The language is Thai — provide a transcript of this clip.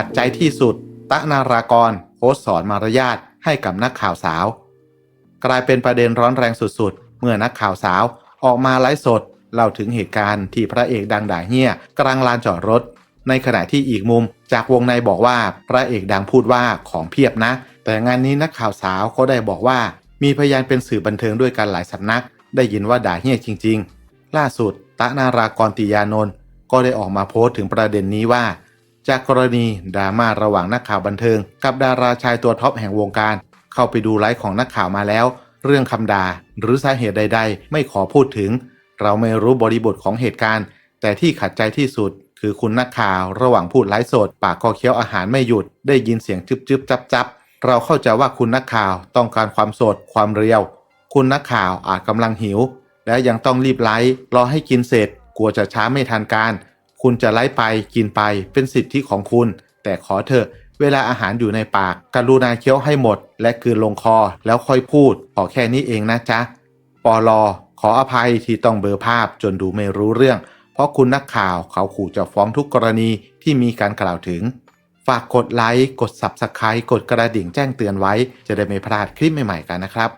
ขัดใจที่สุด ตะนารากรโพสต์สอนมารยาทให้กับนักข่าวสาว กลายเป็นประเด็นร้อนแรงสุดๆ เมื่อนักข่าวสาวออกมาไลฟ์สดเล่าถึงเหตุการณ์ที่พระเอกดังด่าเฮี้ยกลางลานจอดรถ ในขณะที่อีกมุมจากวงในบอกว่าพระเอกดังพูดว่าของเพียบนะ แต่งานนี้นักข่าวสาวก็ได้บอกว่า มีพยานเป็นสื่อบันเทิงด้วยกันหลายสำนัก ได้ยินว่าด่าเฮี้ยจริง ๆ ล่าสุด ตะนารากรติยานนท์ก็ได้ออกมาโพสต์ถึงประเด็นนี้ว่า จากกรณีดราม่าระหว่างนักข่าวบันเทิง กับดาราชายตัวท็อปแห่งวงการ เข้าไปดูไลฟ์ของนักข่าวมาแล้ว เรื่องคำด่าหรือสาเหตุใด ๆ ไม่ขอพูดถึง เราไม่รู้บริบทของเหตุการณ์ แต่ที่ขัดใจที่สุด คือคุณนักข่าวระหว่างพูดไลฟ์สด ปากก็เคี้ยวอาหารไม่หยุด ได้ยินเสียงจึบจึบจับจับเราเข้าใจว่าคุณนักข่าวต้องการความสดความเรียว คุณนักข่าวอาจกำลังหิว และยังต้องรีบไลฟ์รอให้กินเสร็จ กลัวจะช้าไม่ทันการ คุณจะไล่ไปกินไปเป็นสิทธิของคุณ แต่ขอเถอะเวลาอาหารอยู่ในปาก กรุณาเคี้ยวให้หมด และกลืนลงคอแล้วค่อยพูด ขอแค่นี้เองนะจ๊ะปอลอขออภัยที่ต้องเบลอภาพจนดูไม่รู้เรื่อง เพราะคุณนักข่าวเขาขู่จะฟ้องทุกกรณีที่มีการกล่าวถึง ฝากกดไลค์ กด Subscribe กดกระดิ่งแจ้งเตือนไว้ จะได้ไม่พลาดคลิปใหม่ๆกันนะครับ